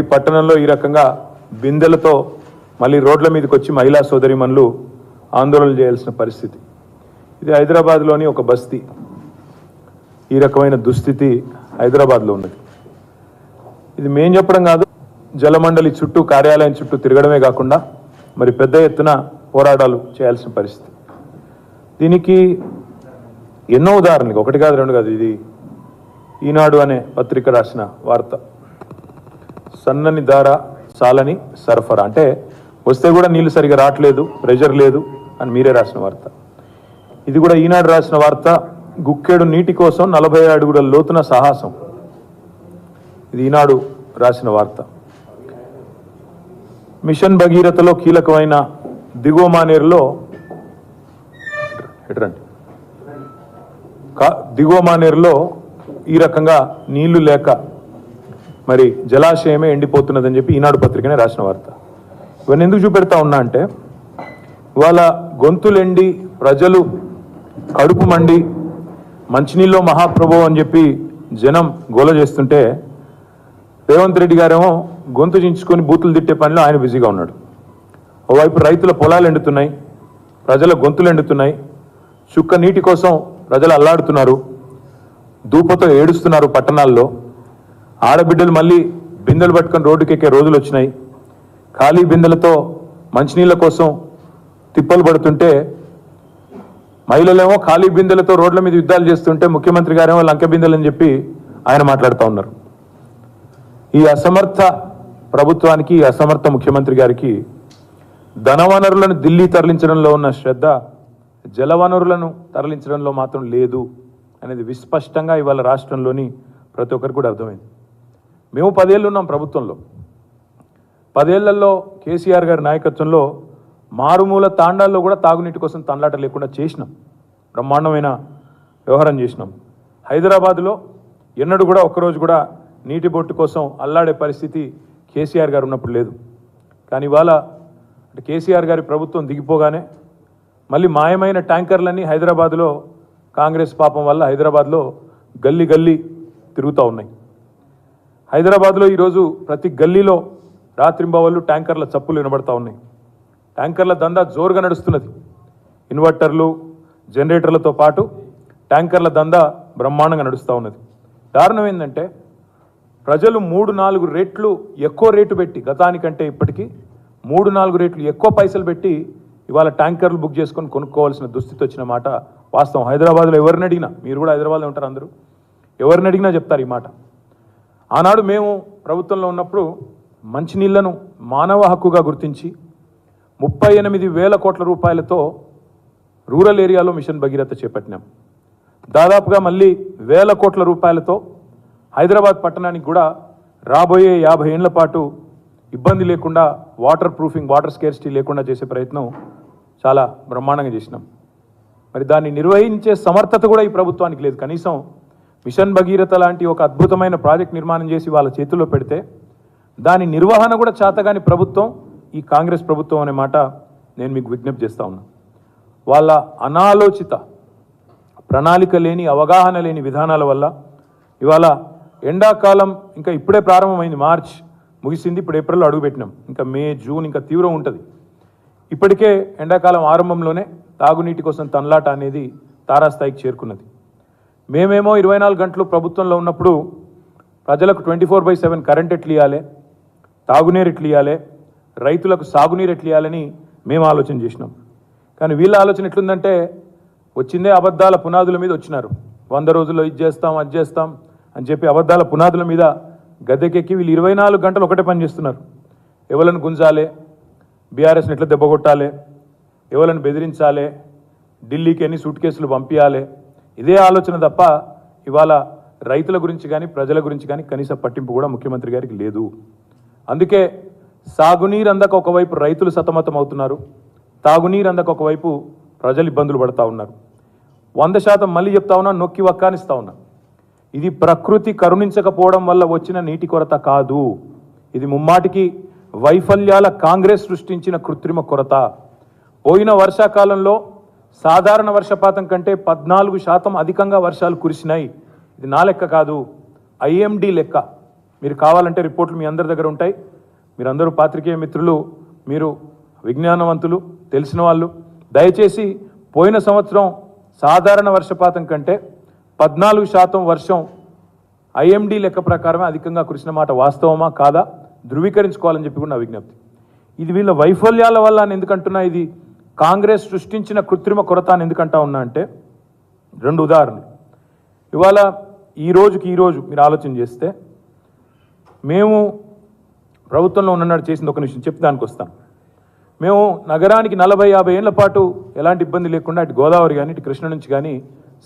ఈ పట్టణంలో ఈ రకంగా బిందెలతో మళ్ళీ రోడ్ల మీదకి వచ్చి మహిళా సోదరిమణులు ఆందోళన చేయాల్సిన పరిస్థితి. ఇది హైదరాబాద్లోని ఒక బస్తీ. ఈ రకమైన దుస్థితి హైదరాబాద్లో ఉన్నది. ఇది మేం చెప్పడం కాదు జలమండలి చుట్టూ కార్యాలయం చుట్టూ తిరగడమే కాకుండా మరి పెద్ద ఎత్తున పోరాటాలు చేయాల్సిన పరిస్థితి. దీనికి ఎన్నో ఉదాహరణలు ఒకటి కాదు రెండు కాదు ఇది ఈనాడు అనే పత్రిక రాసిన వార్త. సన్నని దార సాలని సరఫరా. అంటే వస్తే కూడా నీళ్ళు సరిగా రావట్లేదు ప్రెషర్ లేదు అని మీరే రాసిన వార్త. ఇది కూడా ఈనాడు రాసిన వార్త. గుక్కేడు నీటి కోసం నలభై అడుగుల లోతున సాహసం. ఇది ఈనాడు రాసిన వార్త. మిషన్ భగీరథలో కీలకమైన దిగువ మానేరులో ఎటురండి? కా- దిగువ మానేరులో ఈ రకంగా నీళ్ళు లేక మరి జలాశయమే ఎండిపోతున్నదని చెప్పి ఈనాడు పత్రికనే రాసిన వార్త. ఇవన్నీ ఎందుకు చూపెడతా ఉన్నా అంటే ఇవాళ గొంతులెండి ప్రజలు కడుపు మండి మంచినీళ్ళు మహాప్రభు అని చెప్పి జనం గోల చేస్తుంటే రేవంత్ రెడ్డి గారేమో గొంతు చించుకొని బూతులు తిట్టే పనిలో ఆయన బిజీగా ఉన్నాడు. ఓవైపు రైతుల పొలాలు ఎండుతున్నాయి ప్రజల గొంతులు ఎండుతున్నాయి చుక్క నీటి కోసం ప్రజలు అల్లాడుతున్నారు దూపతో ఏడుస్తున్నారు పట్టణాల్లో ఆడబిడ్డలు మళ్ళీ బిందెలు పట్టుకొని రోడ్డుకెక్కే రోజులు వచ్చినాయి. ఖాళీ బిందెలతో మంచినీళ్ళ కోసం తిప్పలు పడుతుంటే మహిళలేమో ఖాళీ బిందెలతో రోడ్ల మీద యుద్ధాలు చేస్తుంటే ముఖ్యమంత్రి గారేమో లంక బిందెలు అని చెప్పి ఆయన మాట్లాడుతూ ఉన్నారు. ఈ అసమర్థ ప్రభుత్వానికి అసమర్థ ముఖ్యమంత్రి గారికి ధనవనరులను ఢిల్లీ తరలించడంలో ఉన్న శ్రద్ధ జలవనరులను తరలించడంలో మాత్రం లేదు అనేది విస్పష్టంగా ఇవాళ రాష్ట్రంలోని ప్రతి ఒక్కరికి కూడా అర్థమైంది. మేము పదేళ్ళు ఉన్నాం ప్రభుత్వంలో. పదేళ్ళలో కేసీఆర్ గారి నాయకత్వంలో మారుమూల తాండాల్లో కూడా తాగునీటి కోసం తండ్లాట లేకుండా చేసినాం. బ్రహ్మాండమైన వ్యవహారం చేసినాం. హైదరాబాద్లో ఎన్నడూ కూడా ఒక్కరోజు కూడా నీటి బొట్టు కోసం అల్లాడే పరిస్థితి కేసీఆర్ గారు ఉన్నప్పుడు లేదు. కానీ ఇవాళ అంటే కేసీఆర్ గారి ప్రభుత్వం దిగిపోగానే మళ్ళీ మాయమైన ట్యాంకర్లన్నీ హైదరాబాద్లో కాంగ్రెస్ పాపం వల్ల హైదరాబాద్లో గల్లీ గల్లీ తిరుగుతూ ఉన్నాయి. హైదరాబాద్లో ఈరోజు ప్రతి గల్లీలో రాత్రింబవళ్ళు ట్యాంకర్ల చప్పులు వినబడతా ఉన్నాయి. ట్యాంకర్ల దందా జోరుగా నడుస్తున్నది. ఇన్వర్టర్లు జనరేటర్లతో పాటు ట్యాంకర్ల దందా బ్రహ్మాండంగా నడుస్తూ ఉన్నది. కారణం ఏంటంటే ప్రజలు మూడు నాలుగు రెట్లు ఎక్కువ రేటు పెట్టి గతానికంటే ఇప్పటికీ మూడు నాలుగు రెట్లు ఎక్కువ పైసలు పెట్టి ఇవాళ ట్యాంకర్లు బుక్ చేసుకొని కొనుక్కోవాల్సిన దుస్థితి వచ్చిన మాట వాస్తవం. హైదరాబాద్లో ఎవరిని అడిగినా మీరు కూడా హైదరాబాద్లో ఉంటారు అందరూ ఎవరిని అడిగినా చెప్తారు ఈ మాట. ఆనాడు మేము ప్రభుత్వంలో ఉన్నప్పుడు మంచినీళ్ళను మానవ హక్కుగా గుర్తించి ముప్పై ఎనిమిది వేల కోట్ల రూపాయలతో రూరల్ ఏరియాలో మిషన్ భగీరథ చేపట్టినాం. దాదాపుగా మళ్ళీ వేల కోట్ల రూపాయలతో హైదరాబాద్ పట్టణానికి కూడా రాబోయే యాభై ఏళ్ళ పాటు ఇబ్బంది లేకుండా వాటర్ ప్రూఫింగ్ వాటర్ స్కేర్సిటీ లేకుండా చేసే ప్రయత్నం చాలా బ్రహ్మాండంగా చేసినాం. మరి దాన్ని నిర్వహించే సమర్థత కూడా ఈ ప్రభుత్వానికి లేదు. కనీసం మిషన్ భగీరథ లాంటి ఒక అద్భుతమైన ప్రాజెక్ట్ నిర్మాణం చేసి వాళ్ళ చేతుల్లో పెడితే దాని నిర్వహణ కూడా చేతగాని ప్రభుత్వం ఈ కాంగ్రెస్ ప్రభుత్వం అనే మాట నేను మీకు విజ్ఞప్తి చేస్తా ఉన్నా. వాళ్ళ అనాలోచిత ప్రణాళిక లేని అవగాహన లేని విధానాల వల్ల ఇవాళ ఎండాకాలం ఇంకా ఇప్పుడే ప్రారంభమైంది మార్చ్ ముగిసింది ఇప్పుడు ఏప్రిల్లో అడుగుపెట్టినాం. ఇంకా మే జూన్ ఇంకా తీవ్రం ఉంటుంది. ఇప్పటికే ఎండాకాలం ఆరంభంలోనే తాగునీటి కోసం తన్లాట అనేది తారాస్థాయికి చేరుకున్నది. మేమేమో ఇరవై నాలుగు గంటలు ప్రభుత్వంలో ఉన్నప్పుడు ప్రజలకు twenty four by seven current ఎట్లు ఇవ్వాలి తాగునీరు ఎట్లు ఇవ్వాలి రైతులకు సాగునీరు ఎట్లు ఇవ్వాలని మేము ఆలోచన చేసినాం. కానీ వీళ్ళ ఆలోచన ఎట్లుందంటే వచ్చిందే అబద్ధాల పునాదుల మీద వచ్చినారు. వంద రోజుల్లో ఇది చేస్తాం అది చేస్తాం అని చెప్పి అబద్ధాల పునాదుల మీద గద్దెకెక్కి వీళ్ళు ఇరవై నాలుగు గంటలు ఒకటే పని చేస్తున్నారు. ఎవరిని గుంజాలి బీఆర్ఎస్ని ఎట్లా దెబ్బకొట్టాలి ఎవరిని బెదిరించాలి ఢిల్లీకి ఎన్ని సూట్ కేసులు పంపించాలి ఇదే ఆలోచన తప్ప ఇవాళ రైతుల గురించి కానీ ప్రజల గురించి కానీ కనీస పట్టింపు కూడా ముఖ్యమంత్రి గారికి లేదు. అందుకే సాగునీరు అందక ఒకవైపు రైతులు సతమతం అవుతున్నారు. తాగునీరు అందక ఒకవైపు ప్రజలు ఇబ్బందులు పడతా ఉన్నారు. వంద శాతం మళ్ళీ చెప్తా ఉన్నా నొక్కి వక్కానిస్తా ఉన్నా. ఇది ప్రకృతి కరుణించకపోవడం వల్ల వచ్చిన నీటి కొరత కాదు. ఇది ముమ్మాటికి వైఫల్యాల కాంగ్రెస్ సృష్టించిన కృత్రిమ కొరత. పోయిన వర్షాకాలంలో సాధారణ వర్షపాతం కంటే పద్నాలుగు శాతం అధికంగా వర్షాలు కురిసినాయి. ఇది నా లెక్క కాదు ఐఎండి లెక్క. మీరు కావాలంటే రిపోర్ట్లు మీ అందరి దగ్గర ఉంటాయి. మీరందరూ పాత్రికేయ మిత్రులు మీరు విజ్ఞానవంతులు తెలిసిన వాళ్ళు. దయచేసి పోయిన సంవత్సరం సాధారణ వర్షపాతం కంటే పద్నాలుగు శాతం వర్షం ఐఎండి లెక్క ప్రకారమే అధికంగా కురిసిన మాట వాస్తవమా కాదా? ధృవీకరించుకోవాలని చెప్పి కూడా నా విజ్ఞప్తి. ఇది వీళ్ళ వైఫల్యాల వల్ల నేను ఎందుకంటున్నా ఇది? కాంగ్రెస్ సృష్టించిన కృత్రిమ కొరత అని ఎందుకంటా ఉన్నా అంటే రెండు ఉదాహరణలు. ఇవాళ ఈ రోజుకి ఈ రోజు మీరు ఆలోచన చేస్తే మేము ప్రభుత్వంలో ఉన్నట్టు చేసింది ఒక నిమిషం చెప్పి దానికి వస్తాం మేము నగరానికి నలభై యాభై ఏళ్ళ పాటు ఎలాంటి ఇబ్బంది లేకుండా అటు గోదావరి కానీ ఇటు కృష్ణ నుంచి కానీ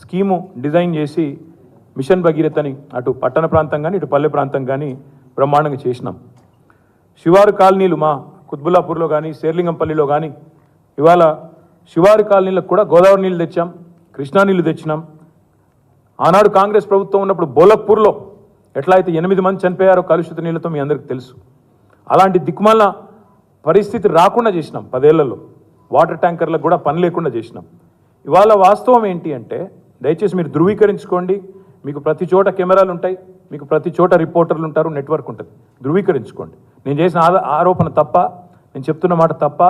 స్కీము డిజైన్ చేసి మిషన్ భగీరథ్ అని అటు పట్టణ ప్రాంతం కానీ ఇటు పల్లె ప్రాంతం కానీ బ్రహ్మాండంగా చేసినాం. శివారు కాలనీలు మా కుత్బుల్లాపూర్లో కానీ శేర్లింగంపల్లిలో కానీ ఇవాళ శివారు కాలనీలకు కూడా గోదావరి నీళ్ళు తెచ్చాం కృష్ణా నీళ్ళు తెచ్చినాం. ఆనాడు కాంగ్రెస్ ప్రభుత్వం ఉన్నప్పుడు బోలక్పూర్లో ఎట్లా అయితే ఎనిమిది మంది చనిపోయారో కలుషిత నీళ్ళతో మీ అందరికి తెలుసు. అలాంటి దిక్కుమాల పరిస్థితి రాకుండా చేసినాం పదేళ్ళలో. వాటర్ ట్యాంకర్లకు కూడా పని లేకుండా చేసినాం. ఇవాళ వాస్తవం ఏంటి అంటే దయచేసి మీరు ధృవీకరించుకోండి. మీకు ప్రతి చోట కెమెరాలు ఉంటాయి మీకు ప్రతి చోట రిపోర్టర్లు ఉంటారు నెట్వర్క్ ఉంటుంది. ధృవీకరించుకోండి. నేను చేసిన ఆద- ఆరోపణ తప్ప నేను చెప్తున్న మాట తప్ప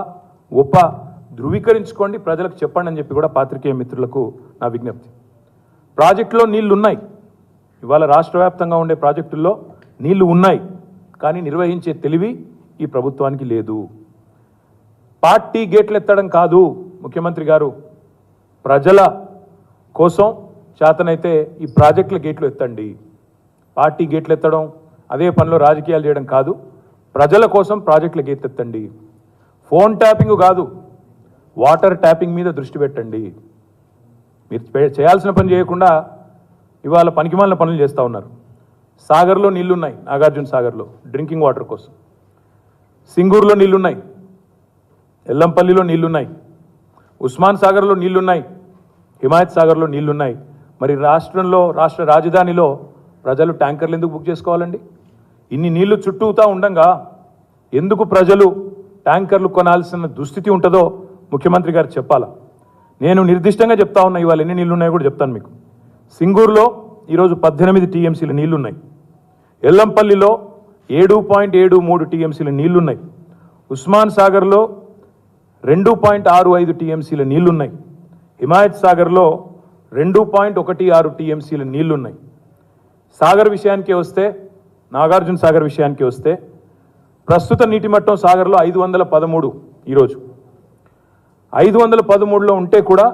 ఒప్ప ధృవీకరించుకోండి ప్రజలకు చెప్పండి అని చెప్పి కూడా పాత్రికేయ మిత్రులకు నా విజ్ఞప్తి. ప్రాజెక్టులో నీళ్ళు ఉన్నాయి ఇవాళ రాష్ట్ర వ్యాప్తంగా ఉండే ప్రాజెక్టుల్లో నీళ్ళు ఉన్నాయి కానీ నిర్వహించే తెలివి ఈ ప్రభుత్వానికి లేదు. పార్టీ గేట్లు ఎత్తడం కాదు ముఖ్యమంత్రి గారు. ప్రజల కోసం చేతనైతే ఈ ప్రాజెక్టుల గేట్లు ఎత్తండి. పార్టీ గేట్లు ఎత్తడం అదే పనిలో రాజకీయాలు చేయడం కాదు ప్రజల కోసం ప్రాజెక్టుల గేట్లు ఎత్తండి. ఫోన్ ట్యాపింగ్ కాదు వాటర్ ట్యాపింగ్ మీద దృష్టి పెట్టండి. మీరు చేయాల్సిన పని చేయకుండా ఇవాళ పనికిమాలిన పనులు చేస్తూ ఉన్నారు. సాగర్లో నీళ్ళున్నాయి నాగార్జున సాగర్లో డ్రింకింగ్ వాటర్ కోసం. సింగూరులో నీళ్ళున్నాయి ఎల్లంపల్లిలో నీళ్ళున్నాయి ఉస్మాన్ సాగర్లో నీళ్ళున్నాయి హిమాయత్ సాగర్లో నీళ్ళున్నాయి. మరి రాష్ట్రంలో రాష్ట్ర రాజధానిలో ప్రజలు ట్యాంకర్లు ఎందుకు బుక్ చేసుకోవాలండి? ఇన్ని నీళ్ళు చుట్టూతా ఉండంగా ఎందుకు ప్రజలు ట్యాంకర్లు కొనాల్సిన దుస్థితి ఉంటుందో ముఖ్యమంత్రి గారు చెప్పాలా? నేను నిర్దిష్టంగా చెప్తా ఉన్నా ఇవాళ ఎన్ని నీళ్ళు ఉన్నాయో కూడా చెప్తాను మీకు. సింగూరులో ఈరోజు పద్దెనిమిది టీఎంసీల నీళ్ళున్నాయి. ఎల్లంపల్లిలో ఏడు పాయింట్ ఏడు మూడు టీఎంసీల నీళ్ళున్నాయి. ఉస్మాన్ సాగర్లో రెండు పాయింట్ ఆరు ఐదు టీఎంసీల నీళ్ళున్నాయి. హిమాయత్ సాగర్లో రెండు పాయింట్ ఒకటి ఆరు టీఎంసీల నీళ్ళున్నాయి. సాగర్ విషయానికి వస్తే నాగార్జున సాగర్ విషయానికి వస్తే ప్రస్తుత నీటి మట్టం సాగర్లో ఐదు వందల పదమూడు ఈరోజు. ఐదు వందల పదమూడులో ఉంటే కూడా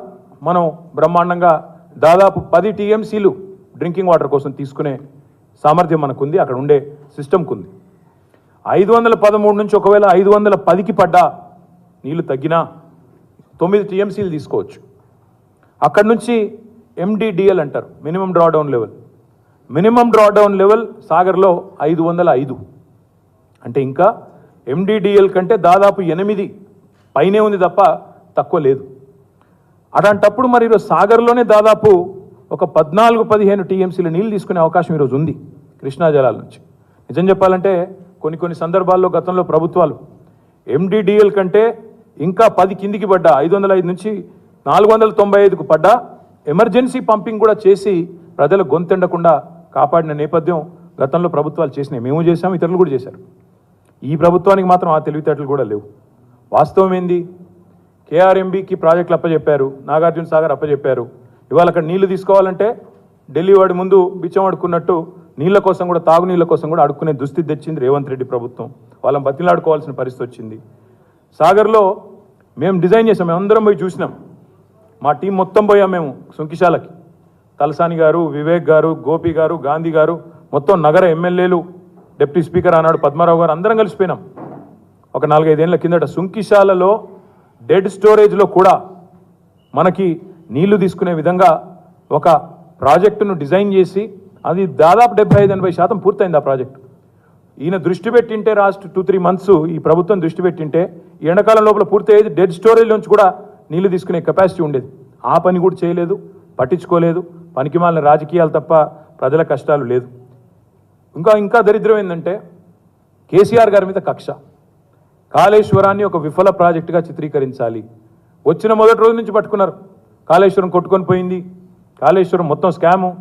మనం బ్రహ్మాండంగా దాదాపు పది టీఎంసీలు డ్రింకింగ్ వాటర్ కోసం తీసుకునే సామర్థ్యం మనకుంది అక్కడ ఉండే సిస్టమ్కి ఉంది ఐదు వందల పదమూడు నుంచి ఒకవేళ ఐదు వందల పదికి పడ్డా నీళ్ళు తగ్గినా తొమ్మిది టీఎంసీలు తీసుకోవచ్చు. అక్కడ నుంచి ఎండిడిఎల్ అంటారు minimum drawdown level. Minimum drawdown level సాగర్లో ఐదు వందల ఐదు. అంటే ఇంకా ఎండిడిఎల్ కంటే దాదాపు ఎనిమిది పైనే ఉంది తప్ప తక్కువ లేదు. అలాంటప్పుడు మరి ఈరోజు సాగర్లోనే దాదాపు ఒక పద్నాలుగు పదిహేను టీఎంసీలు నీళ్ళు తీసుకునే అవకాశం ఈరోజు ఉంది కృష్ణా జలాల నుంచి. నిజం చెప్పాలంటే కొన్ని కొన్ని సందర్భాల్లో గతంలో ప్రభుత్వాలు ఎండిడిఎల్ కంటే ఇంకా పది కిందికి పడ్డా ఐదు వందల ఐదు నుంచి నాలుగు వందల తొంభై ఐదుకు పడ్డా ఎమర్జెన్సీ పంపింగ్ కూడా చేసి ప్రజలు గొంతెండకుండా కాపాడిన నేపథ్యం గతంలో ప్రభుత్వాలు చేసినాయి. మేము చేసాం ఇతరులు కూడా చేశారు. ఈ ప్రభుత్వానికి మాత్రం ఆ తెలివితేటలు కూడా లేవు. వాస్తవం ఏంది? కేఆర్ఎంబికి ప్రాజెక్టులు అప్పచెప్పారు నాగార్జున సాగర్ అప్పచెప్పారు ఇవాళ అక్కడ నీళ్ళు తీసుకోవాలంటే ఢిల్లీ వాడి ముందు బిచ్చం అడుక్కున్నట్టు నీళ్ళ కోసం కూడా తాగునీళ్ళ కోసం కూడా అడుక్కునే దుస్థితి తెచ్చింది రేవంత్ రెడ్డి ప్రభుత్వం. వాళ్ళని బతిలాడుకోవాల్సిన పరిస్థితి వచ్చింది. సాగర్లో మేము డిజైన్ చేసాం మేము అందరం పోయి చూసినాం. మా టీం మొత్తం పోయాం మేము సుంకిశాలకి. తలసాని గారు వివేక్ గారు గోపి గారు గాంధీ గారు మొత్తం నగర ఎమ్మెల్యేలు డిప్యూటీ స్పీకర్ ఆనాడు పద్మారావు గారు అందరం కలిసిపోయినాం. ఒక నాలుగైదేళ్ళ కిందట సుంకిశాలలో డెడ్ స్టోరేజ్లో కూడా మనకి నీళ్ళు తీసుకునే విధంగా ఒక ప్రాజెక్టును డిజైన్ చేసి అది దాదాపు డెబ్బై ఐదు ఎనభై శాతం పూర్తయింది ఆ ప్రాజెక్టు. ఈయన దృష్టి పెట్టింటే రాస్ట్ టూ త్రీ మంత్స్ ఈ ప్రభుత్వం దృష్టి పెట్టింటే ఎండాకాలం లోపల పూర్తి అయ్యేది డెడ్ స్టోరేజ్ నుంచి కూడా నీళ్ళు తీసుకునే కెపాసిటీ ఉండేది. ఆ పని కూడా చేయలేదు పట్టించుకోలేదు పనికిమాలిన రాజకీయాలు తప్ప ప్రజల కష్టాలు లేదు. ఇంకా ఇంకా దరిద్రం ఏంటంటే కేసీఆర్ గారి మీద కక్ష. కాళేశ్వరాన్ని ఒక విఫల ప్రాజెక్టుగా చిత్రీకరించాలి. వచ్చిన మొదటి రోజు నుంచి పట్టుకున్నారు. కాళేశ్వరం కొట్టుకొని పోయింది. కాళేశ్వరం మొత్తం స్కాము.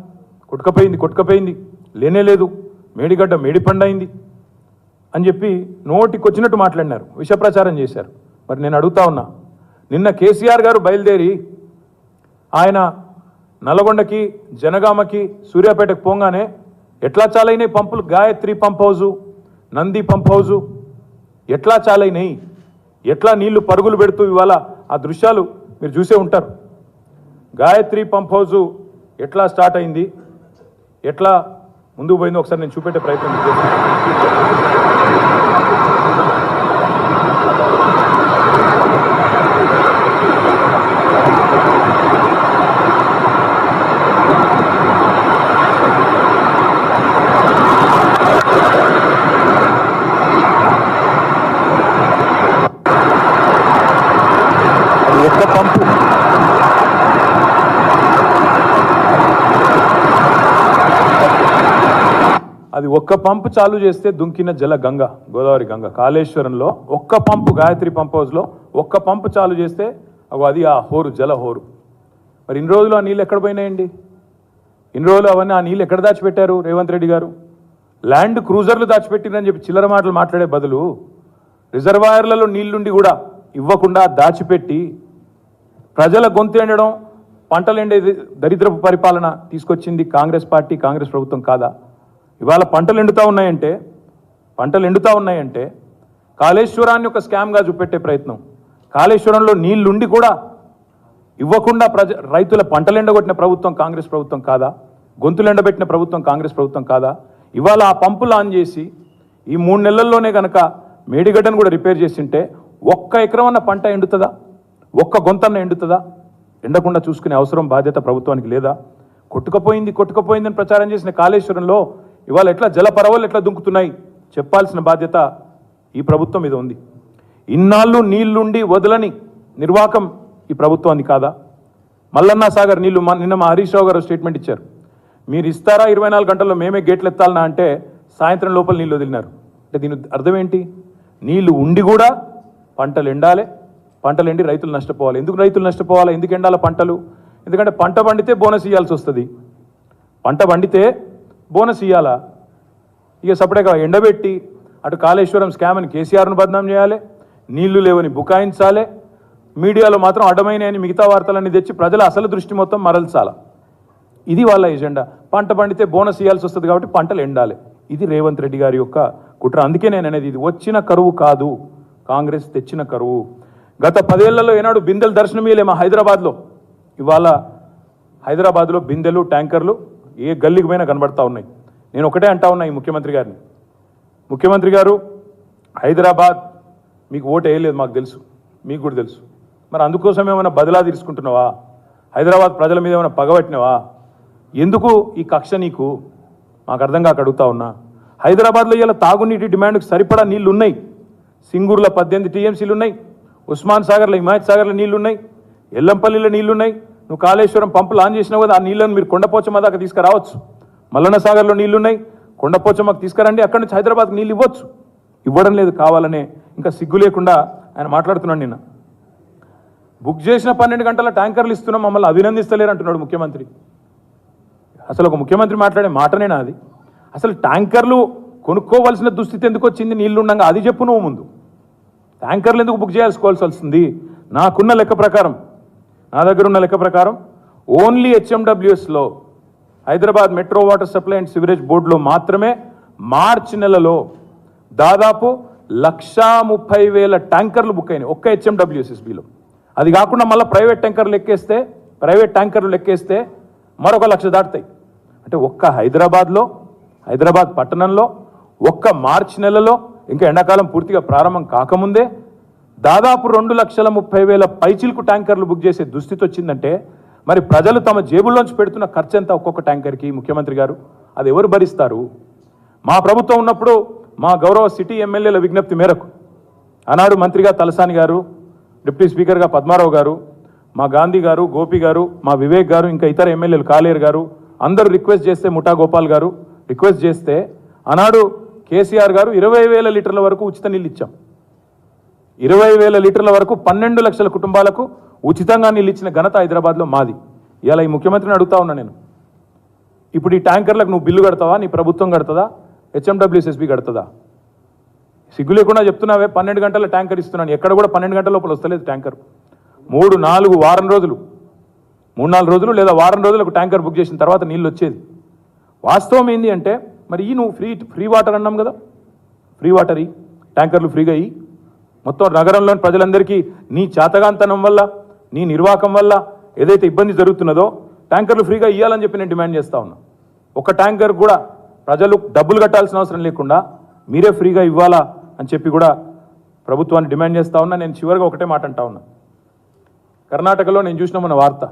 కొట్టుకపోయింది కొట్టుకపోయింది. లేనే లేదు. మేడిగడ్డ మేడిపండైంది అని చెప్పి నోటికి వచ్చినట్టు మాట్లాడినారు. విషప్రచారం చేశారు. మరి నేను అడుగుతా ఉన్నా నిన్న కేసీఆర్ గారు బయలుదేరి ఆయన నల్గొండకి జనగామకి సూర్యాపేటకు పోగానే ఎట్లా చాలైన పంపులు? Gayatri pump house Nandi pump house ఎట్లా చాలైనాయి ఎట్లా నీళ్ళు పరుగులు పెడుతూ ఇవాళ ఆ దృశ్యాలు మీరు చూసే ఉంటారు? గాయత్రి పంప్ హౌజు ఎట్లా స్టార్ట్ అయింది? ఎట్లా ముందుకు పోయిందో ఒకసారి నేను చూపెట్టే ప్రయత్నం చేస్తాను అది ఒక్క పంపు అది ఒక్క పంపు చాలు చేస్తే దుంకిన జల గంగ గోదావరి గంగ. కాళేశ్వరంలో ఒక్క పంపు గాయత్రి పంప్ హౌస్లో ఒక్క పంపు చాలు చేస్తే అగో అది ఆ హోరు జల హోరు. మరి ఇన్ని రోజులు ఆ నీళ్ళు ఎక్కడ పోయినాయండి? ఇన్ని రోజులు అవన్నీ ఆ నీళ్ళు ఎక్కడ దాచిపెట్టారు రేవంత్ రెడ్డి గారు? ల్యాండ్ క్రూజర్లు దాచిపెట్టిందని చెప్పి చిల్లర మాటలు మాట్లాడే బదులు రిజర్వాయర్లలో నీళ్ళుండి కూడా ఇవ్వకుండా దాచిపెట్టి ప్రజల గొంతు ఎండడం పంటలు ఎండే దరిద్రపు పరిపాలన తీసుకొచ్చింది కాంగ్రెస్ పార్టీ కాంగ్రెస్ ప్రభుత్వం కాదా? ఇవాళ పంటలు ఎండుతా ఉన్నాయంటే పంటలు ఎండుతా ఉన్నాయంటే కాళేశ్వరాన్ని ఒక స్కామ్గా చూపెట్టే ప్రయత్నం. కాళేశ్వరంలో నీళ్ళుండి కూడా ఇవ్వకుండా ప్రజ రైతుల పంటలు ఎండగొట్టిన ప్రభుత్వం కాంగ్రెస్ ప్రభుత్వం కాదా? గొంతులు ఎండబెట్టిన ప్రభుత్వం కాంగ్రెస్ ప్రభుత్వం కాదా? ఇవాళ ఆ పంపులు ఆన్ చేసి ఈ మూడు నెలల్లోనే కనుక మేడిగడ్డను కూడా రిపేర్ చేసింటే ఒక్క ఎకరం అన్న పంట ఎండుతుందా? ఒక్క గొంతన్న ఎండుతుందా? ఎండకుండా చూసుకునే అవసరం బాధ్యత ప్రభుత్వానికి లేదా? కొట్టుకపోయింది కొట్టుకపోయిందని ప్రచారం చేసిన కాళేశ్వరంలో ఇవాళ ఎట్లా జల పరవలు ఎట్లా దుంకుతున్నాయి? చెప్పాల్సిన బాధ్యత ఈ ప్రభుత్వం మీద ఉంది. ఇన్నాళ్ళు నీళ్ళుండి వదలని నిర్వాకం ఈ ప్రభుత్వానికి కాదా? మల్లన్నా సాగర్ నీళ్ళు నిన్న మా హరీష్ రావు గారు స్టేట్మెంట్ ఇచ్చారు. మీరు ఇస్తారా? ఇరవై నాలుగు గంటల్లో మేమే గేట్లు ఎత్తాలనా అంటే సాయంత్రం లోపల నీళ్ళు వదిలినారు. అంటే దీని అర్థం ఏంటి? నీళ్ళు ఉండి కూడా పంటలు ఎండాలి. పంటలు ఎండి రైతులు నష్టపోవాలి. ఎందుకు రైతులు నష్టపోవాలి? ఎందుకు ఎండాలి పంటలు? ఎందుకంటే పంట పండితే బోనస్ ఇవ్వాల్సి వస్తుంది. పంట పండితే బోనస్ ఇవ్వాలా ఇక సపరేట్గా ఎండబెట్టి అటు కాళేశ్వరం స్కామ్ అని కేసీఆర్ను బదనాం చేయాలి నీళ్ళు లేవని బుకాయించాలి మీడియాలో మాత్రం అడ్డమైనని మిగతా వార్తలన్నీ తెచ్చి ప్రజల అసలు దృష్టి మొత్తం మరల్చాల. ఇది వాళ్ళ ఎజెండా. పంట పండితే బోనస్ ఇవ్వాల్సి వస్తుంది కాబట్టి పంటలు ఎండాలి. ఇది రేవంత్ రెడ్డి గారి యొక్క కుట్ర. అందుకే నేను అనేది ఇది. వచ్చిన కరువు కాదు. కాంగ్రెస్ తెచ్చిన కరువు. గత పదేళ్ళలో ఏనాడు బిందెలు దర్శనమీయలే మా హైదరాబాద్లో. ఇవాళ హైదరాబాద్లో బిందెలు ట్యాంకర్లు ఏ గల్లీకి పోయినా కనబడతా ఉన్నాయి. నేను ఒకటే అంటా ఉన్నా ఈ ముఖ్యమంత్రి గారిని. ముఖ్యమంత్రి గారు హైదరాబాద్ మీకు ఓటు వేయలేదు మాకు తెలుసు. మీకు కూడా తెలుసు. మరి అందుకోసం ఏమైనా బదిలా తీసుకుంటున్నావా? హైదరాబాద్ ప్రజల మీద ఏమైనా పగబట్టినావా ఎందుకు ఈ కక్ష నీకు? మాకు అర్థం కాక అడుగుతా ఉన్నా. హైదరాబాద్లో ఇలా తాగునీటి డిమాండ్కి సరిపడా నీళ్ళు ఉన్నాయి సింగూరులో పద్దెనిమిది టీఎంసీలు ఉన్నాయి ఉస్మాన్ సాగర్లో హిమాయత్ సాగర్లో నీళ్ళున్నాయి. ఎల్లంపల్లిలో నీళ్ళున్నాయి. నువ్వు కాళేశ్వరం పంపులు ఆన్ చేసినావు కదా ఆ నీళ్ళను మీరు కొండపోచమ్మ దాకా తీసుకురావచ్చు. మల్లన్న సాగర్లో నీళ్ళున్నాయి కొండపోచమ్మకు తీసుకురండి అక్కడి నుంచి హైదరాబాద్కి నీళ్ళు ఇవ్వచ్చు. ఇవ్వడం లేదు కావాలనే ఇంకా సిగ్గు లేకుండా ఆయన మాట్లాడుతున్నాడు నిన్న. బుక్ చేసిన పన్నెండు గంటల ట్యాంకర్లు ఇస్తున్నాం మమ్మల్ని అభినందిస్తలేరు అంటున్నాడు ముఖ్యమంత్రి. అసలు ఒక ముఖ్యమంత్రి మాట్లాడే మాటనేనా అది అసలు ట్యాంకర్లు కొనుక్కోవాల్సిన దుస్థితి ఎందుకు వచ్చింది? నీళ్ళు ఉండగా అది చెప్పు నువ్వు ముందు. ట్యాంకర్లు ఎందుకు బుక్ చేసుకోవాల్సి వస్తుంది? నాకున్న లెక్క ప్రకారం. నా దగ్గర ఉన్న లెక్క ప్రకారం only హెచ్ఎండబ్ల్యూఎస్లో Hyderabad metro water supply and sewerage బోర్డులో మాత్రమే మార్చి నెలలో దాదాపు లక్షా ముప్పై వేల ట్యాంకర్లు బుక్ అయినాయి ఒక్క హెచ్ఎండబ్ల్యూఎస్ఎస్బిలో అది కాకుండా మళ్ళీ ప్రైవేట్ ట్యాంకర్లు లెక్కేస్తే ప్రైవేట్ ట్యాంకర్లు లెక్కేస్తే మరొక లక్ష దాటుతాయి. అంటే ఒక్క హైదరాబాద్లో హైదరాబాద్ పట్టణంలో ఒక్క మార్చి నెలలో ఇంకా ఎండాకాలం పూర్తిగా ప్రారంభం కాకముందే దాదాపు రెండు లక్షల ముప్పై వేల పైచిల్కు ట్యాంకర్లు బుక్ చేసే దుస్థితి వచ్చిందంటే మరి ప్రజలు తమ జేబుల్లోంచి పెడుతున్న ఖర్చు ఎంత ఒక్కొక్క ట్యాంకర్కి? ముఖ్యమంత్రి గారు అది ఎవరు భరిస్తారు? మా ప్రభుత్వం ఉన్నప్పుడు మా గౌరవ సిటీ ఎమ్మెల్యేల విజ్ఞప్తి మేరకు ఆనాడు మంత్రిగా తలసాని గారు డిప్యూటీ స్పీకర్గా పద్మారావు గారు మా గాంధీ గారు గోపి గారు మా వివేక్ గారు ఇంకా ఇతర ఎమ్మెల్యేలు కాలేరు గారు అందరూ రిక్వెస్ట్ చేస్తే ముఠా గోపాల్ గారు రిక్వెస్ట్ చేస్తే ఆనాడు కేసీఆర్ గారు ఇరవై వేల లీటర్ల వరకు ఉచిత నీళ్ళు ఇచ్చాం. ఇరవై వేల లీటర్ల వరకు పన్నెండు లక్షల కుటుంబాలకు ఉచితంగా నీళ్ళు ఇచ్చిన ఘనత హైదరాబాద్లో మాది. ఇలా ఈ ముఖ్యమంత్రిని అడుగుతా ఉన్నా నేను. ఇప్పుడు ఈ ట్యాంకర్లకు నువ్వు బిల్లు కడతావా? నీ ప్రభుత్వం కడుతుందా? హెచ్ఎండబ్ల్యూఎస్ఎస్బి కడుతుందా? సిగ్గు లేకుండా చెప్తున్నావే పన్నెండు గంటల ట్యాంకర్ ఇస్తున్నాను. ఎక్కడ కూడా పన్నెండు గంటల లోపల వస్తలేదు ట్యాంకర్. మూడు నాలుగు వారం రోజులు. మూడు నాలుగు రోజులు లేదా వారం రోజులకు ట్యాంకర్ బుక్ చేసిన తర్వాత నీళ్ళు వచ్చేది. వాస్తవం ఏంటి అంటే మరి ఈ నువ్వు ఫ్రీ ఫ్రీ వాటర్ అన్నాం కదా? ఫ్రీ వాటర్ ఈ. ట్యాంకర్లు ఫ్రీగా ఇయ్యి మొత్తం నగరంలోని ప్రజలందరికీ నీ చేతగాంతనం వల్ల నీ నిర్వాహకం వల్ల ఏదైతే ఇబ్బంది జరుగుతున్నదో ట్యాంకర్లు ఫ్రీగా ఇవ్వాలని చెప్పి నేను డిమాండ్ చేస్తా ఉన్నా. ఒక ట్యాంకర్ కూడా ప్రజలు డబ్బులు కట్టాల్సిన అవసరం లేకుండా మీరే ఫ్రీగా ఇవ్వాలా అని చెప్పి కూడా ప్రభుత్వాన్ని డిమాండ్ చేస్తా ఉన్నా. నేను చివరిగా ఒకటే మాట అంటా ఉన్నా. కర్ణాటకలో నేను చూసిన మన వార్త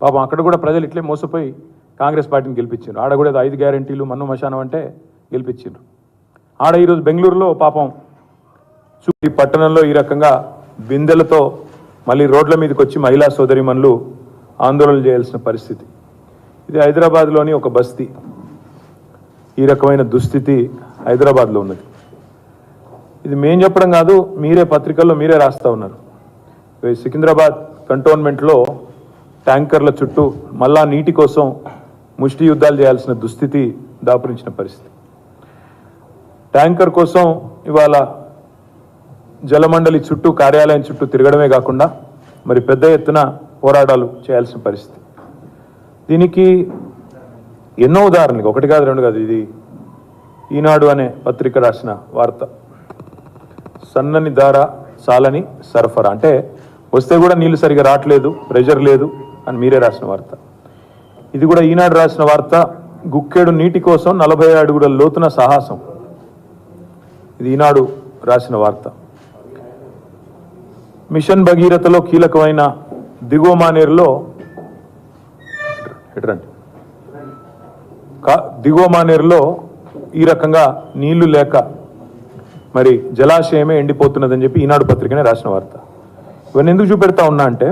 పాపం అక్కడ కూడా ప్రజలు ఇట్లే మోసపోయి కాంగ్రెస్ పార్టీని గెలిపించారు. ఆడ కూడా ఐదు గ్యారెంటీలు మన్ను మశానం అంటే గెలిపించారు. ఆడ ఈరోజు బెంగళూరులో పాపం ఈ పట్టణంలో ఈ రకంగా బిందెలతో మళ్ళీ రోడ్ల మీదకి వచ్చి మహిళా సోదరిమణులు ఆందోళన చేయాల్సిన పరిస్థితి. ఇది హైదరాబాద్లోని ఒక బస్తీ. ఈ రకమైన దుస్థితి హైదరాబాద్లో ఉన్నది. ఇది మేం చెప్పడం కాదు మీరే పత్రికల్లో మీరే రాస్తా ఉన్నారు. సికింద్రాబాద్ కంటోన్మెంట్లో ట్యాంకర్ల చుట్టూ మళ్ళా నీటి కోసం ముష్టి యుద్ధాలు చేయాల్సిన దుస్థితి దాపురించిన పరిస్థితి. ట్యాంకర్ కోసం ఇవాళ జలమండలి చుట్టూ కార్యాలయం చుట్టూ తిరగడమే కాకుండా మరి పెద్ద ఎత్తున పోరాటాలు చేయాల్సిన పరిస్థితి. దీనికి ఎన్నో ఉదాహరణలు ఒకటి కాదు రెండు కాదు ఇది ఈనాడు అనే పత్రిక రాసిన వార్త. సన్నని దార సాలని సరఫరా. అంటే వస్తే కూడా నీళ్ళు సరిగా రావట్లేదు ప్రెషర్ లేదు అని మీరే రాసిన వార్త. ఇది కూడా ఈనాడు రాసిన వార్త గుక్కేడు నీటి కోసం నలభై అడుగుల లోతున సాహసం. ఇది ఈనాడు రాసిన వార్త. మిషన్ భగీరథలో కీలకమైన దిగువ మానేరులో కా- దిగువ మానేరులో ఈ రకంగా నీళ్ళు లేక మరి జలాశయమే ఎండిపోతున్నదని చెప్పి ఈనాడు పత్రికనే రాసిన వార్త. ఇవన్నీ ఎందుకు చూపెడతా ఉన్నా అంటే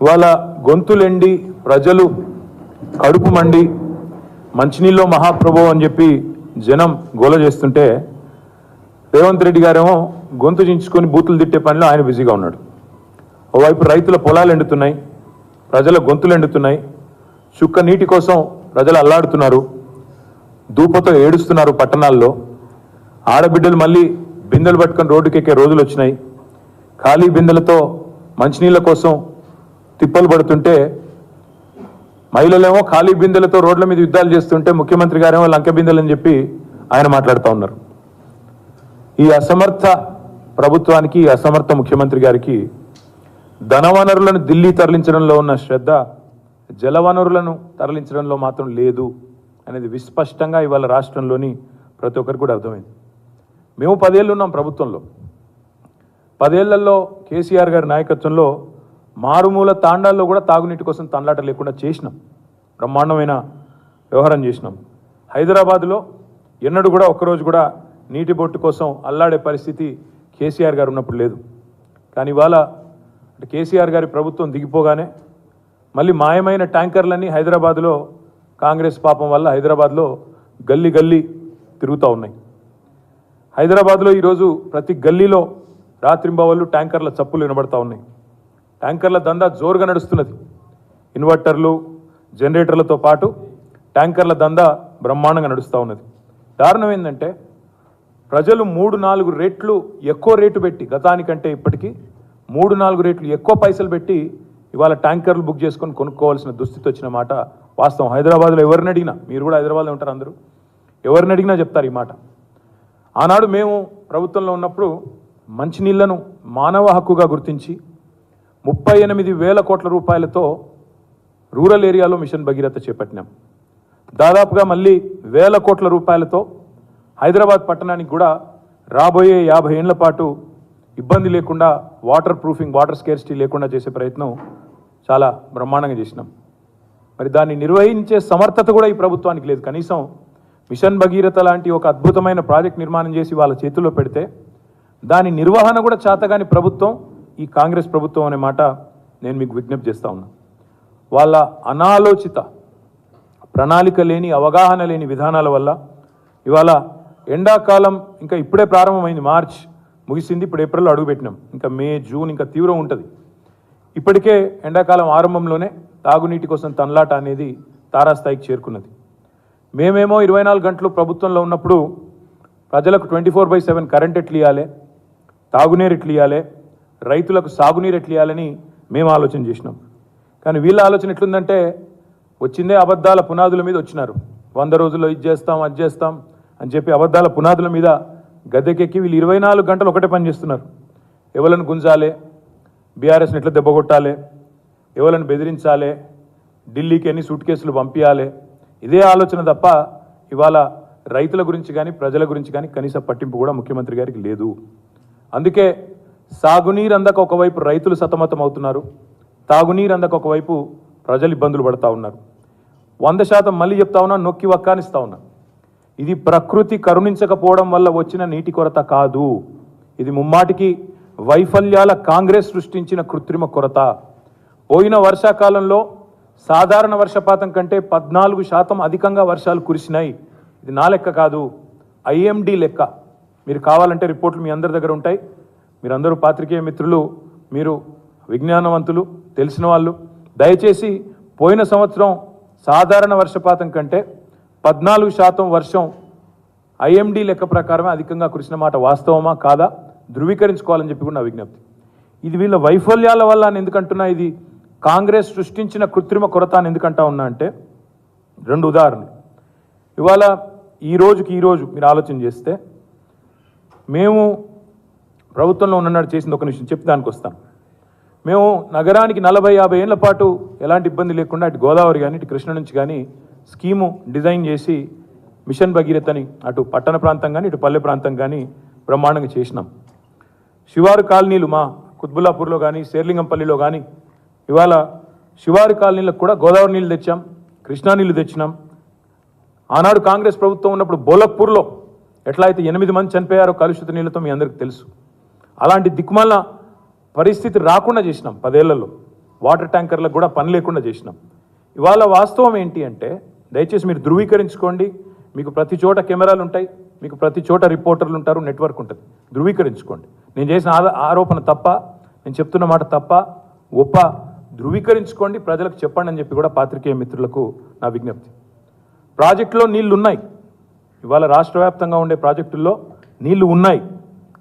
వాళ్ళ గొంతులెండి ప్రజలు కడుపు మండి మంచినీళ్ళు మహాప్రభు అని చెప్పి జనం గోల చేస్తుంటే రేవంత్ రెడ్డి గారేమో గొంతు చించుకొని బూతులు తిట్టే పనిలో ఆయన బిజీగా ఉన్నాడు. ఓవైపు రైతుల పొలాలు ఎండుతున్నాయి ప్రజల గొంతులు ఎండుతున్నాయి చుక్క నీటి కోసం ప్రజలు అల్లాడుతున్నారు దూపతో ఏడుస్తున్నారు పట్టణాల్లో. ఆడబిడ్డలు మళ్ళీ బిందెలు పట్టుకొని రోడ్డుకెక్కే రోజులు వచ్చినాయి. ఖాళీ బిందెలతో మంచినీళ్ళ కోసం తిప్పలు పడుతుంటే మహిళలేమో ఖాళీ బిందెలతో రోడ్ల మీద యుద్ధాలు చేస్తుంటే ముఖ్యమంత్రి గారేమో లంక బిందెలని అని చెప్పి ఆయన మాట్లాడుతూ ఉన్నారు. ఈ అసమర్థ ప్రభుత్వానికి ఈ అసమర్థ ముఖ్యమంత్రి గారికి ధనవనరులను ఢిల్లీ తరలించడంలో ఉన్న శ్రద్ధ జలవనరులను తరలించడంలో మాత్రం లేదు అనేది విస్పష్టంగా ఇవాళ రాష్ట్రంలోని ప్రతి ఒక్కరికి కూడా అర్థమైంది. మేము పదేళ్ళు ఉన్నాం ప్రభుత్వంలో. పదేళ్ళలో కేసీఆర్ గారి నాయకత్వంలో మారుమూల తాండాల్లో కూడా తాగునీటి కోసం తండ్లాట లేకుండా చేసినాం. బ్రహ్మాండమైన వ్యవహారం చేసినాం. హైదరాబాద్లో ఎన్నడూ కూడా ఒక్కరోజు కూడా నీటి బొట్టు కోసం అల్లాడే పరిస్థితి కేసీఆర్ గారు ఉన్నప్పుడు లేదు. కానీ ఇవాళ అంటే కేసీఆర్ గారి ప్రభుత్వం దిగిపోగానే మళ్ళీ మాయమైన ట్యాంకర్లన్నీ హైదరాబాద్లో కాంగ్రెస్ పాపం వల్ల హైదరాబాద్లో గల్లీ గల్లీ తిరుగుతూ ఉన్నాయి. హైదరాబాద్లో ఈరోజు ప్రతి గల్లీలో రాత్రింబవళ్ళు ట్యాంకర్ల చప్పులు వినబడతా ఉన్నాయి. ట్యాంకర్ల దందా జోరుగా నడుస్తున్నది. ఇన్వర్టర్లు జనరేటర్లతో పాటు ట్యాంకర్ల దందా బ్రహ్మాండంగా నడుస్తూ ఉన్నది. దారుణం ఏంటంటే ప్రజలు మూడు నాలుగు రేట్లు ఎక్కువ రేటు పెట్టి గతానికంటే ఇప్పటికీ మూడు నాలుగు రెట్లు ఎక్కువ పైసలు పెట్టి ఇవాళ ట్యాంకర్లు బుక్ చేసుకొని కొనుక్కోవాల్సిన దుస్థితి వచ్చిన మాట వాస్తవం. హైదరాబాద్లో ఎవరిని అడిగినా మీరు కూడా హైదరాబాద్లో ఉంటారు అందరూ? ఎవరిని అడిగినా చెప్తారు ఈ మాట. ఆనాడు మేము ప్రభుత్వంలో ఉన్నప్పుడు మంచినీళ్ళను మానవ హక్కుగా గుర్తించి ముప్పై ఎనిమిది వేల కోట్ల రూపాయలతో రూరల్ ఏరియాలో మిషన్ భగీరథ చేపట్టినాం. దాదాపుగా మళ్ళీ వేల కోట్ల రూపాయలతో హైదరాబాద్ పట్టణానికి కూడా రాబోయే యాభై ఏళ్ళ పాటు ఇబ్బంది లేకుండా వాటర్ ప్రూఫింగ్ వాటర్ స్కేర్సిటీ లేకుండా చేసే ప్రయత్నం చాలా బ్రహ్మాండంగా చేసినాం. మరి దాన్ని నిర్వహించే సమర్థత కూడా ఈ ప్రభుత్వానికి లేదు. కనీసం మిషన్ భగీరథ లాంటి ఒక అద్భుతమైన ప్రాజెక్ట్ నిర్మాణం చేసి వాళ్ళ చేతుల్లో పెడితే దాని నిర్వహణ కూడా చేతగాని ప్రభుత్వం ఈ కాంగ్రెస్ ప్రభుత్వం అనే మాట నేను మీకు విజ్ఞప్తి చేస్తా ఉన్నా. వాళ్ళ అనాలోచిత ప్రణాళిక లేని అవగాహన లేని విధానాల వల్ల ఇవాళ ఎండాకాలం ఇంకా ఇప్పుడే ప్రారంభమైంది మార్చ్ ముగిసింది ఇప్పుడు ఏప్రిల్లో అడుగుపెట్టినాం. ఇంకా మే జూన్ ఇంకా తీవ్రం ఉంటుంది. ఇప్పటికే ఎండాకాలం ఆరంభంలోనే తాగునీటి కోసం తన్లాట అనేది తారాస్థాయికి చేరుకున్నది. మేమేమో ఇరవై నాలుగు గంటలు ప్రభుత్వంలో ఉన్నప్పుడు ప్రజలకు twenty four by seven current ఎట్లు ఇవ్వాలి తాగునీరు ఎట్లు ఇవ్వాలి రైతులకు సాగునీరు ఎట్లు ఇవ్వాలని మేము ఆలోచన చేసినాం. కానీ వీళ్ళ ఆలోచన ఎట్లుందంటే వచ్చిందే అబద్ధాల పునాదుల మీద వచ్చినారు. వంద రోజుల్లో ఇది చేస్తాం అది చేస్తాం అని చెప్పి అబద్ధాల పునాదుల మీద గద్దెకెక్కి వీళ్ళు ఇరవై నాలుగు గంటలు ఒకటే పని చేస్తున్నారు. ఎవరిని గుంజాలి? బీఆర్ఎస్ని ఎట్లా దెబ్బగొట్టాలి ఎవరిని బెదిరించాలి? ఢిల్లీకి ఎన్ని సూట్ కేసులు పంపించాలి ఇదే ఆలోచన తప్ప ఇవాళ రైతుల గురించి కానీ ప్రజల గురించి కానీ కనీస పట్టింపు కూడా ముఖ్యమంత్రి గారికి లేదు. అందుకే సాగునీరు అందక ఒకవైపు రైతులు సతమతం అవుతున్నారు. తాగునీరు అందక ఒకవైపు ప్రజలు ఇబ్బందులు పడతా ఉన్నారు. వంద శాతం మళ్ళీ చెప్తా ఉన్నా నొక్కి వక్కానిస్తా ఉన్నా. ఇది ప్రకృతి కరుణించకపోవడం వల్ల వచ్చిన నీటి కొరత కాదు. ఇది ముమ్మాటికి వైఫల్యాల కాంగ్రెస్ సృష్టించిన కృత్రిమ కొరత. పోయిన వర్షాకాలంలో సాధారణ వర్షపాతం కంటే పద్నాలుగు శాతం అధికంగా వర్షాలు కురిసినాయి. ఇది నా లెక్క కాదు ఐఎండి లెక్క. మీరు కావాలంటే రిపోర్ట్లు మీ అందరి దగ్గర ఉంటాయి. మీరందరూ పాత్రికేయ మిత్రులు మీరు విజ్ఞానవంతులు తెలిసిన వాళ్ళు. దయచేసి పోయిన సంవత్సరం సాధారణ వర్షపాతం కంటే పద్నాలుగు శాతం వర్షం ఐఎండి లెక్క ప్రకారమే అధికంగా కురిసిన మాట వాస్తవమా? కాదా? ధృవీకరించుకోవాలని చెప్పి కూడా నా విజ్ఞప్తి. ఇది వీళ్ళ వైఫల్యాల వల్ల అని ఎందుకంటున్నా ఇది? కాంగ్రెస్ సృష్టించిన కృత్రిమ కొరత అని ఎందుకంటా ఉన్నా అంటే రెండు ఉదాహరణలు. ఇవాళ ఈ రోజుకి ఈరోజు మీరు ఆలోచన చేస్తే మేము ప్రభుత్వంలో ఉన్ననాడు చేసింది ఒక నిమిషం చెప్పి దానికి వస్తాం మేము నగరానికి నలభై యాభై ఏళ్ళ పాటు ఎలాంటి ఇబ్బంది లేకుండా అటు గోదావరి కానీ ఇటు కృష్ణ నుంచి కానీ స్కీము డిజైన్ చేసి మిషన్ భగీరథని అటు పట్టణ ప్రాంతం కానీ ఇటు పల్లె ప్రాంతం కానీ బ్రహ్మాండంగా చేసినాం. శివారు కాలనీలు మా కుత్బుల్లాపూర్లో కానీ శేర్లింగంపల్లిలో కానీ ఇవాళ శివారు కాలనీలకు కూడా గోదావరి నీళ్ళు తెచ్చాం కృష్ణా నీళ్ళు తెచ్చినాం. ఆనాడు కాంగ్రెస్ ప్రభుత్వం ఉన్నప్పుడు బోలక్పూర్లో ఎట్లా అయితే ఎనిమిది మంది చనిపోయారో కలుషిత నీళ్ళతో మీ అందరికీ తెలుసు. అలాంటి దిక్కుమాల పరిస్థితి రాకుండా చేసినాం పదేళ్ళలో. వాటర్ ట్యాంకర్లకు కూడా పని లేకుండా చేసినాం. ఇవాళ వాస్తవం ఏంటి అంటే దయచేసి మీరు ధృవీకరించుకోండి. మీకు ప్రతి చోట కెమెరాలు ఉంటాయి. మీకు ప్రతి చోట రిపోర్టర్లు ఉంటారు. నెట్వర్క్ ఉంటుంది. ధృవీకరించుకోండి. నేను చేసిన ఆద- ఆరోపణ తప్ప నేను చెప్తున్న మాట తప్ప ఒప్ప ధృవీకరించుకోండి. ప్రజలకు చెప్పండి అని చెప్పి కూడా పాత్రికేయ మిత్రులకు నా విజ్ఞప్తి. ప్రాజెక్టులో నీళ్ళు ఉన్నాయి. ఇవాళ రాష్ట్ర వ్యాప్తంగా ఉండే ప్రాజెక్టుల్లో నీళ్ళు ఉన్నాయి.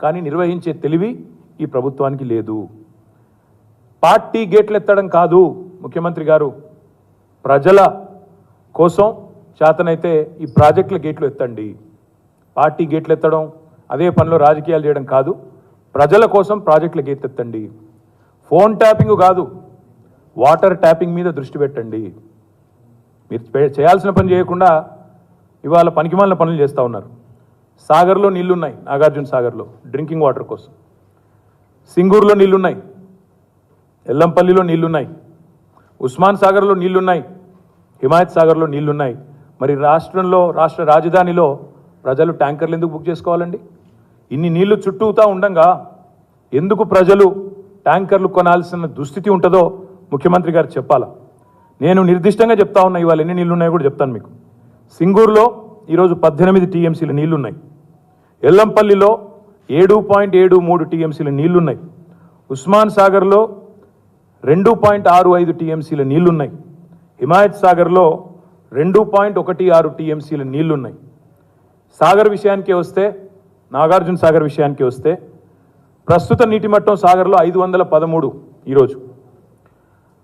కానీ నిర్వహించే తెలివి ఈ ప్రభుత్వానికి లేదు. పార్టీ గేట్లు ఎత్తడం కాదు. ముఖ్యమంత్రి గారు ప్రజల కోసం చేతనైతే ఈ ప్రాజెక్టుల గేట్లు ఎత్తండి. పార్టీ గేట్లు ఎత్తడం అదే పనిలో రాజకీయాలు చేయడం కాదు ప్రజల కోసం ప్రాజెక్టుల గేట్లు ఎత్తండి. ఫోన్ ట్యాపింగ్ కాదు వాటర్ ట్యాపింగ్ మీద దృష్టి పెట్టండి. మీరు చేయాల్సిన పని చేయకుండా ఇవాళ పనికిమాలిన పనులు చేస్తూ ఉన్నారు. సాగర్లో నీళ్ళున్నాయి నాగార్జున సాగర్లో డ్రింకింగ్ వాటర్ కోసం. సింగూరులో నీళ్ళున్నాయి ఎల్లంపల్లిలో నీళ్ళున్నాయి ఉస్మాన్ సాగర్లో నీళ్ళున్నాయి హిమాయత్ సాగర్లో నీళ్ళున్నాయి. మరి రాష్ట్రంలో రాష్ట్ర రాజధానిలో ప్రజలు ట్యాంకర్లు ఎందుకు బుక్ చేసుకోవాలండి? ఇన్ని నీళ్ళు చుట్టూతా ఉండగా ఎందుకు ప్రజలు ట్యాంకర్లు కొనాల్సిన దుస్థితి ఉంటుందో ముఖ్యమంత్రి గారు చెప్పాలా? నేను నిర్దిష్టంగా చెప్తా ఉన్నా ఇవాళ ఎన్ని నీళ్ళు ఉన్నాయో కూడా చెప్తాను మీకు. సింగూరులో ఈరోజు పద్దెనిమిది టీఎంసీల నీళ్ళున్నాయి. ఎల్లంపల్లిలో ఏడు పాయింట్ ఏడు మూడు టీఎంసీల నీళ్ళున్నాయి. ఉస్మాన్ సాగర్లో రెండు పాయింట్ ఆరు ఐదు టీఎంసీల నీళ్ళున్నాయి. హిమాయత్ సాగర్లో రెండు పాయింట్ ఒకటి ఆరు టీఎంసీల నీళ్ళున్నాయి. సాగర్ విషయానికి వస్తే నాగార్జున సాగర్ విషయానికి వస్తే ప్రస్తుత నీటి మట్టం సాగర్లో ఐదు వందల పదమూడు ఈరోజు.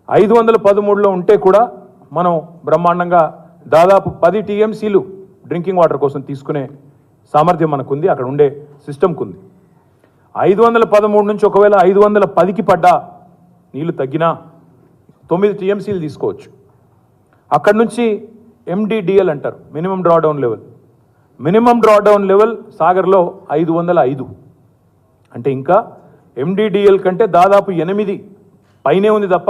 ఐదు వందల పదమూడులో ఉంటే కూడా మనం బ్రహ్మాండంగా దాదాపు పది టీఎంసీలు డ్రింకింగ్ వాటర్ కోసం తీసుకునే సామర్థ్యం మనకుంది అక్కడ ఉండే సిస్టమ్కి ఉంది. ఐదు వందల పదమూడు నుంచి ఒకవేళ ఐదు వందల పదికి పడ్డా నీళ్ళు తగ్గినా తొమ్మిది టీఎంసీలు తీసుకోవచ్చు. అక్కడి నుంచి ఎండిడిఎల్ అంటారు. Minimum drawdown level minimum drawdown level సాగర్లో ఐదు వందల ఐదు. అంటే ఇంకా ఎండిడిఎల్ కంటే దాదాపు ఎనిమిది పైనే ఉంది తప్ప